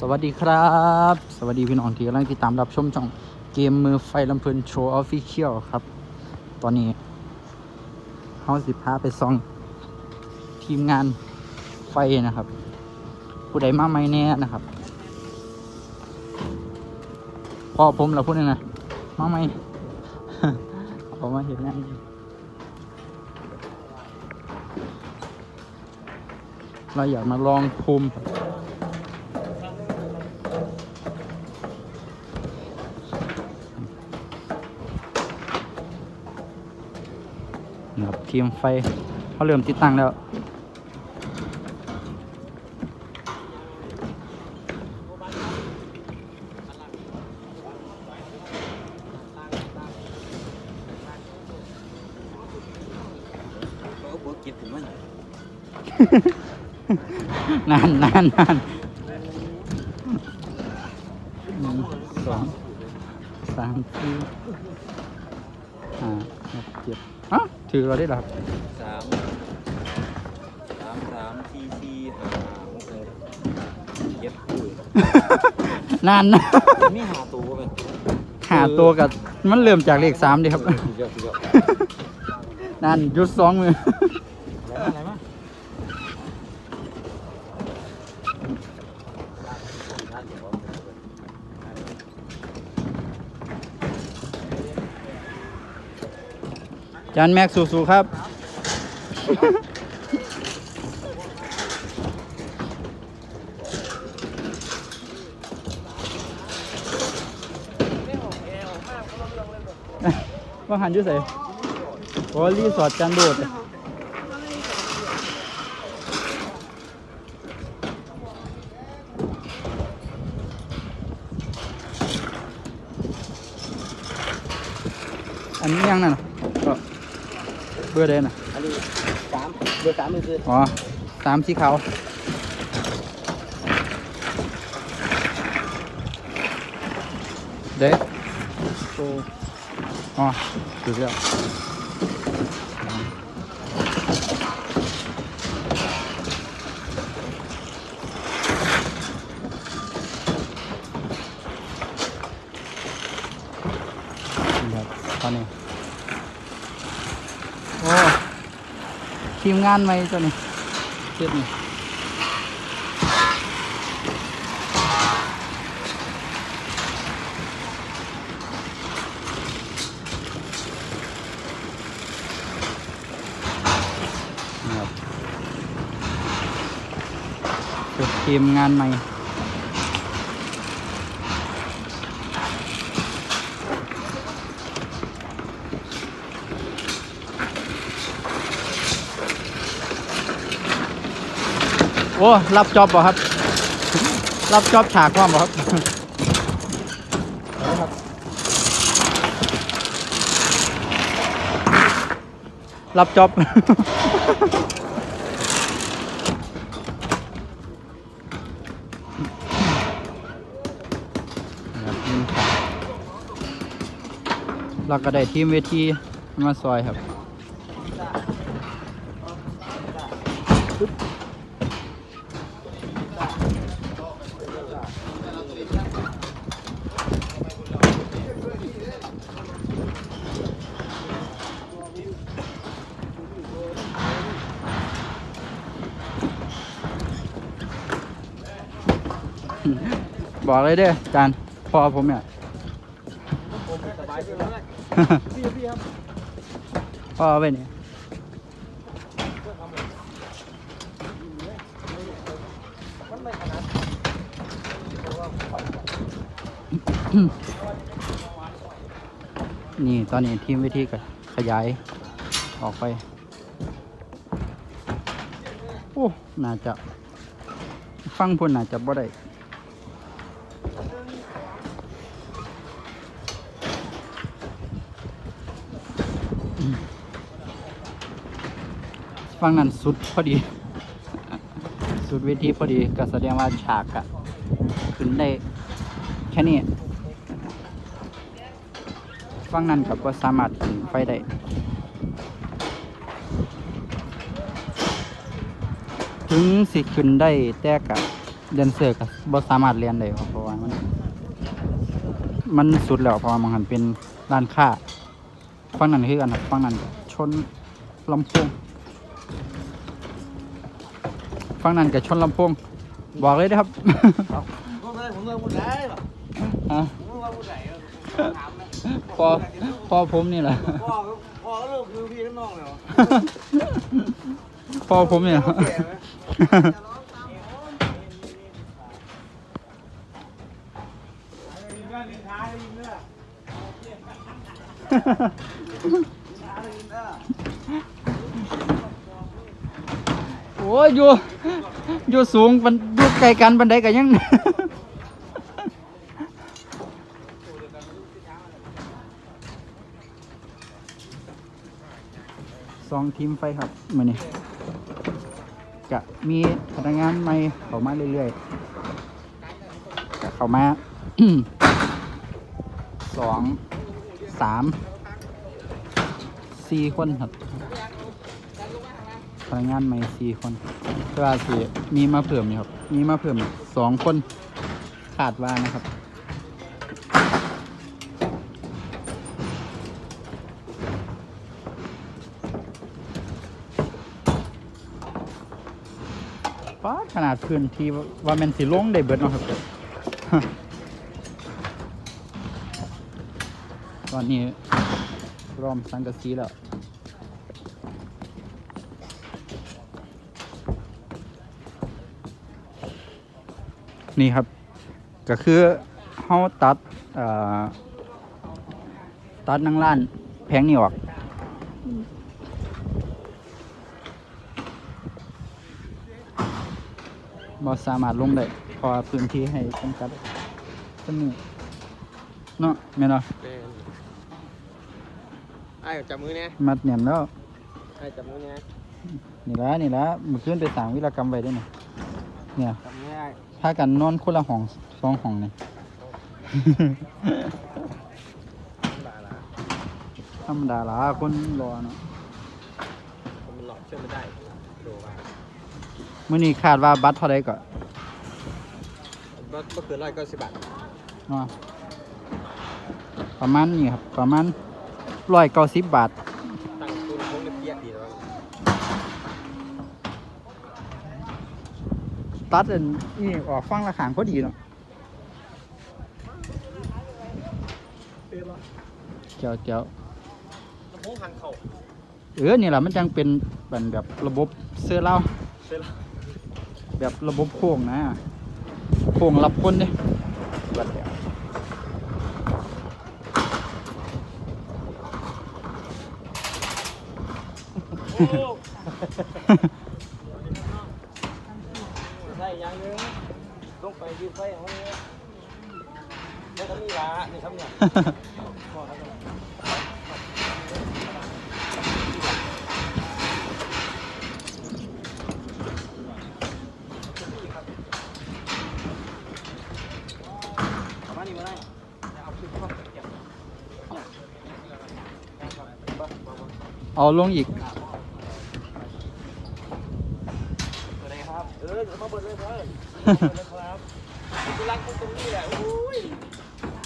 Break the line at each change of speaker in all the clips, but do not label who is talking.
สวัสดีครับ สวัสดีพี่น้องที่กำลังติดตามรับชมช่องเกมมือไฟลำเพลินโชว์ออฟฟิเชียลครับ ตอนนี้เฮาสิพาไปส่อง ทีมงานไฟนะครับ ผู้ใดมาไม่แน่นะครับพอผมเราพูดยังไงมาไม่ผมมาเห็นงานเราอยากมาลองภูมิ นะครับ ทีมไฟเขาเริ่มติดตั้งแล้ว
เขาก็บอกกินถึงมัน
นานนานนานหนึ่งสองสามสี่ห้าหกเจ็ดอะ ถือเราได้เหรอครับ
สามสามสามสี่สี่ห้าหกเจ็ดคู่
นานนะ
มีหาตัวไหม
หาตัวกับมันเริ่มจากเลขสามดิครับ
สุดยอดสุดยอด
นานหยุดสองมือ
อะไรมา
จานแม็กสู้ๆครับ ว่าหันยุ่ใส่โอ้รีสอร์ทจันโดดอันนี้ยังนั่นน่ะ บอร์เดนน่ะ
อันนี้สามเบอร์สามนี่คือ
อ๋อสามสีขาวเด็กโอ้อ๋อถูกแล้วนี่ครับตอนนี้ โอ้ ทีมงานไหมตัวนี้เจ็ดนี่นะครับเป็นทีมงานใหม่ โอ้รับจอบป่ะครับ รับจอบฉากควาป่ะครับรับจอบนะครับนี่ครับเราก็ได้ทีมเวทีมาซอยครับ บอกเลยเด้อจานพอผมเนี่ย
พ่
อเอาไปเนี่ยนี่ตอนนี้ทีมวิธีก็ขยายออกไป โอ้ น่าจะ ฟังพุ่นน่าจะบ่ได้ ฟังนั้นสุดพอดี สุดเวทีพอดีก็แสดงว่าฉากอะขึ้นได้แค่นี้ฟังนั้นกับก็สามารถขึ้นไฟได้ถึงสิขึ้นได้แต่กับเดนเซอร์ก็บ่สามารถเรียนได้เพราะว่ามันมันสุดแล้วเพราะว่ามันหันเป็นด้านค้าฝั่งนั้นคือกันฝั่งนั้นชนลำโพง ฝั่งนั้นก็ชนลำโพงบอกเลยนะครับ
ผมเลยผมเลยพูดได้หรอ
ฮะ
ผมว่าพูดไหนถามนะ
พอพอผมนี่แหละ
พ่อก็พ่อก็เริ่มคือพี่น้องแล้ว
พอผมเนี่ย โอ้ยอยู่ อยู่สูงมันอยู่ไกลกันบันไดกันยัง สองทีมไฟครับมือนี้จะมีพนักงานใหม่เข้ามาเรื่อยๆจะเข้ามา สอง สาม สี่คนครับ พนักงานใหม่สี่คนเพื่อสิมีมาเพิ่มนี่ครับ มีมาเพิ่มสองคนขาดว่านะครับฟ้าขนาดพื้นที่ว่าแมันสิลงได้เบิดเนาะครับตอนนี้รอมสังกะสีแล้ว นี่ครับ ก็คือเฮาตัดเอ่อตัดนังล้านแผงนี่ออกบ่สามารถลงได้เพราะว่าพื้นที่ให้จำกัดสนุเนาะแม่นบ่
เป็นไอ้จับมือเนี่ย
มัดแน่นแล้ว
ไอ้จับมือเนี่ย
นี่ละนี่ละมื้อคืนไปสร้างวิรกรรมไว้เด้วยนี่เนี่ย
จับมือไอ้
พากันนอนคนละห้องสองห้องนี่
บาละ
ธรรมดาละคนรอเนาะ
ผมมันหลอดเชื่อไม่ได้ดูว่า
มื้อนี้คาดว่าบัตรเท่าใดก็
เมื่อคืนร้อยเก้าสิบบาท
เนาะประมาณนี้ครับ ประมาณ190บาท
ตั้งคุณคงจะเปียกดีแล้ว
ตัดอันนี่ออกฟังละขางพอดีเนาะเจ้าเจ้า
ลำโพงหันเข่า
เออนี่แหละมันจังเป็นเป็นแบบระบบเสื้อเล่า
เสร็จแล้ว
แบบระบบโค้งนะโค้งรับคนเด้บัดเดียว
ใช่ยังนึงต้ อยืมไฟของนี้ไม่ทำนี่ละนี่ทำเนี่ยมานี้มาได้เอาขึ้นเข้าเก็บ
เอาลงอีก
อะไรครับเออเดี๋ยวมาเปิดเลยเปิดเลยครับกูรักตรงนี้แหละอุ้ย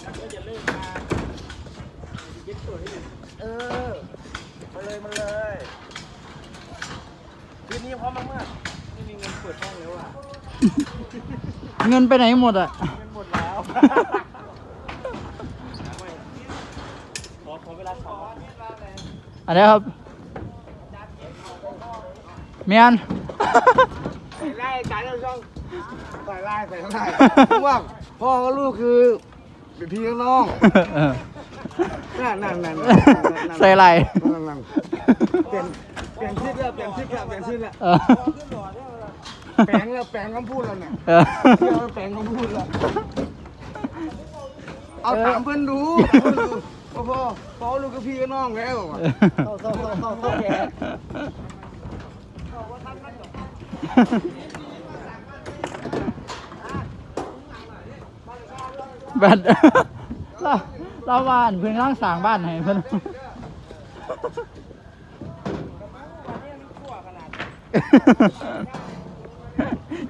แล้วก็อย่าเลิกมาเย็บตัวให้เออ มาเลยมาเลยคืนนี้พร้อมมากๆไม่มีเงินเปิดห้องแล้วอะ
เงินไปไหนหมดอะ
เงินหมดแล้วขอขอเวลาสองวัน
อันนี้ครับเมียน
ใส่ไล่การเราช่องใส่ไล่ใส่ไล่ว่าพ่อกับลูกคือเป็นพี่กับน้อง
เออ
นั่นนั่นนั่น
ใส่ไหล
นั่นนั่นเปลี่ยนเปลี่ยนชื่อแล้วเปลี่ยนชื่อแล้วเปลี่ยนชื่อแล้ว
เออ
แปลงแล้วแปลงคำพูดแล้วเนี่ย
เออ
เที่ยวแปลงคำพูดแล้ว เอาถามเพื่อนดูเพื่อนดูพ่อพ่อพ่อลูกกับพี่กับน้องแล้วอะเข้าเข้าเข้าเข้าเข้าแก
แบนเราเราบ้านเพิ่งร่างสร้างบ้านให้เพิ่น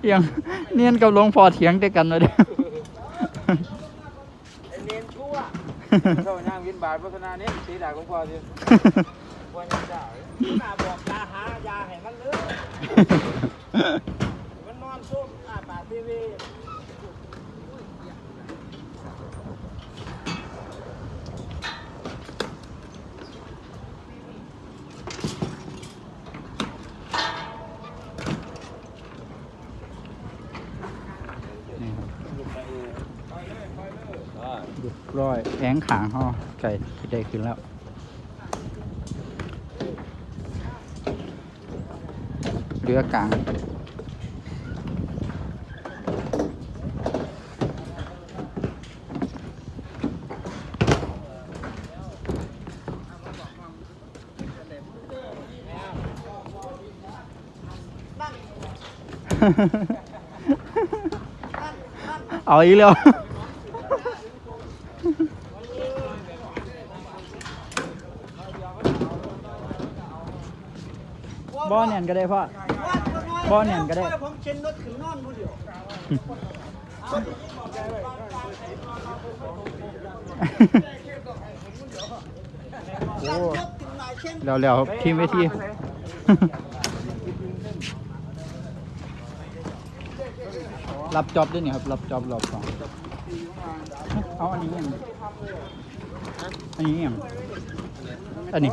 ยยังเนียนกับหลวงพ่อเถียงด้วยกันเลยเด้อ
ไอ้เนนชั่ว
เข้าย่างวินบาทพัฒนาเนี้ตีด่าของพ่อสิ
วันนี้จ้าหน้าบอกยาหายาให้มันเลยมันนอนซุ่มอ่าปากทีวี
นี่ครับ
อ่า
เรียบร้อยแองขางห่อไก่ที่ได้ขึ้นแล้วเรือกลางเอาอีกแล้ว บ่อเนี่ย ก็ได้พ่อ บ่แน่นก็ได้
ผมเช็นรถขึ้นนอนผู้เดียว
โอ้แล้วแล้วครับทีมเวที รับจอบด้วยนี่ครับ รับจอบรอบสองเอาอันนี้ยังอันนี้ยังอันนี้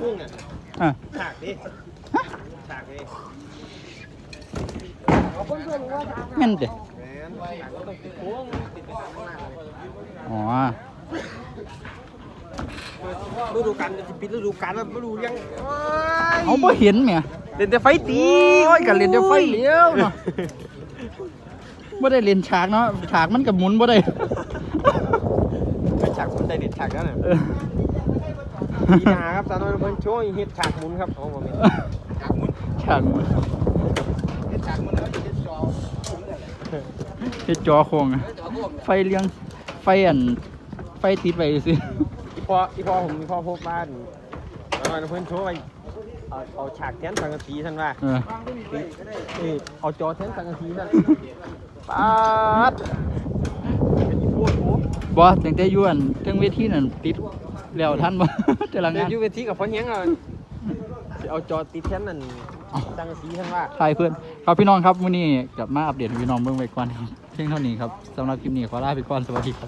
พุ่งอะ
อะ
ฉากดิฉากดิ
แม่นเด้
แมนฉากก็ต้องติดโค้งติดไปตามข้างหน้าเลย
อ๋อ
ฤดูกาลจะปิดฤดูกาลแล้วฤดูยัง
เอาบ่เห็นแหม
เล่นแต่ไฟตี
โอ้ยก็เล่นแต่ไฟเลี้ยวเนาะบ่ได้เล่นฉากเนาะฉากมันก็หมุนบ่ได้
เป็นฉากคนใจเด็ดฉากนั้นน่ะ
เออ
ปีหนาครับสาวน้อยเพิ่นโชว์เฮ็ดฉากหมุนครับโอ้ผมฉากหมุน
ฉากหมุน
เฮ็ดฉากหมุนแล้วจะเฮ็ดจอ
เฮ็ดจอโค้งอะไฟเลี้ยงไฟอันไฟติดไว้ซื่อ
อีพออีพอผมอีพอพบบ้านสาวน้อยเพิ่นโชว์ไว้เอาเอาฉากแทนสังกะสีท่านว่า
เออ
เอ้ยเอาจอแทนสังกะสีท่านปาดเป็นอีพวกโอ้
บ่ตั้งแต่อยู่อันเทิงเวทีนั่นติดแล้วทันบ่แต่ละ
เดี๋ย
งา
วนอยู่เวทีกับพ่อเฮียงอะสิเอาจอติดแทนนั่น สังกะสีท่านว่า
ทายเพื่อนครับพี่น้องครับวันนี้กลับมาอัปเดตให้พี่น้องเบื้องไว้ก่อนครับเพียงเท่านี้ครับสำหรับคลิปนี้ขอลาไปก่อนสวัสดีครับ